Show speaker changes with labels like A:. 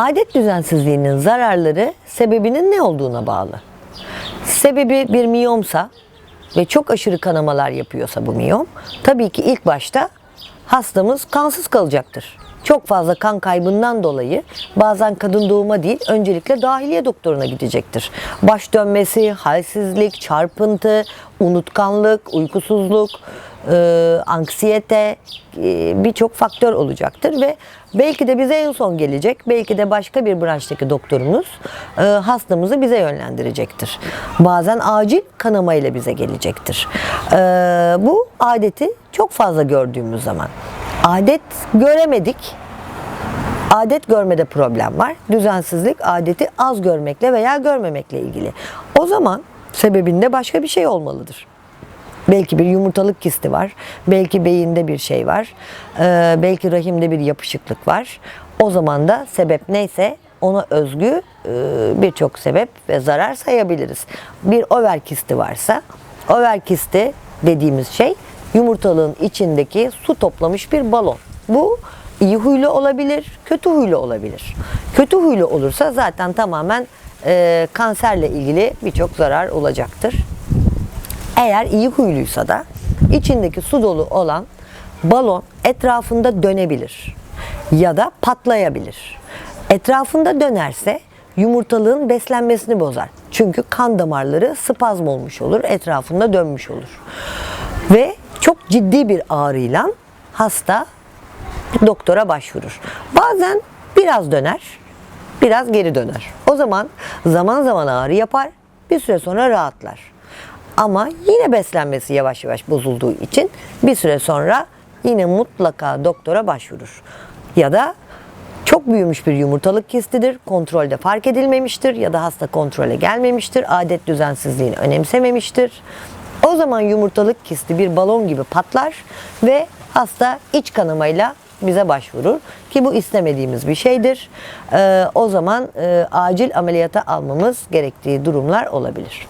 A: Adet düzensizliğinin zararları sebebinin ne olduğuna bağlı. Sebebi bir miyomsa ve çok aşırı kanamalar yapıyorsa bu miyom, tabii ki ilk başta hastamız kansız kalacaktır. Çok fazla kan kaybından dolayı bazen kadın doğuma değil öncelikle dahiliye doktoruna gidecektir. Baş dönmesi, halsizlik, çarpıntı, unutkanlık, uykusuzluk, e, anksiyete e, birçok faktör olacaktır ve belki de bize en son gelecek, belki de başka bir branştaki doktorumuz e, hastamızı bize yönlendirecektir. Bazen acil kanama ile bize gelecektir. E, bu adeti çok fazla gördüğümüz zaman. Adet göremedik, Adet görmede problem var. Düzensizlik adeti az görmekle veya görmemekle ilgili. O zaman sebebinde başka bir şey olmalıdır. Belki bir yumurtalık kisti var, belki beyinde bir şey var, ee, belki rahimde bir yapışıklık var. O zaman da sebep neyse ona özgü e, birçok sebep ve zarar sayabiliriz. Bir over kisti varsa, over kisti dediğimiz şey yumurtalığın içindeki su toplamış bir balon. Bu iyi huylu olabilir, kötü huylu olabilir. Kötü huylu olursa zaten tamamen e, kanserle ilgili birçok zarar olacaktır. Eğer iyi huyluysa da içindeki su dolu olan balon etrafında dönebilir ya da patlayabilir. Etrafında dönerse yumurtalığın beslenmesini bozar. Çünkü kan damarları spazm olmuş olur, etrafında dönmüş olur. Ve çok ciddi bir ağrıyla hasta doktora başvurur. Bazen biraz döner, biraz geri döner. O zaman zaman zaman ağrı yapar, bir süre sonra rahatlar. Ama yine beslenmesi yavaş yavaş bozulduğu için bir süre sonra yine mutlaka doktora başvurur. Ya da çok büyümüş bir yumurtalık kistidir, kontrolde fark edilmemiştir ya da hasta kontrole gelmemiştir, adet düzensizliğini önemsememiştir. O zaman yumurtalık kisti bir balon gibi patlar ve hasta iç kanamayla bize başvurur ki bu istemediğimiz bir şeydir. Ee, o zaman e, acil ameliyata almamız gerektiği durumlar olabilir.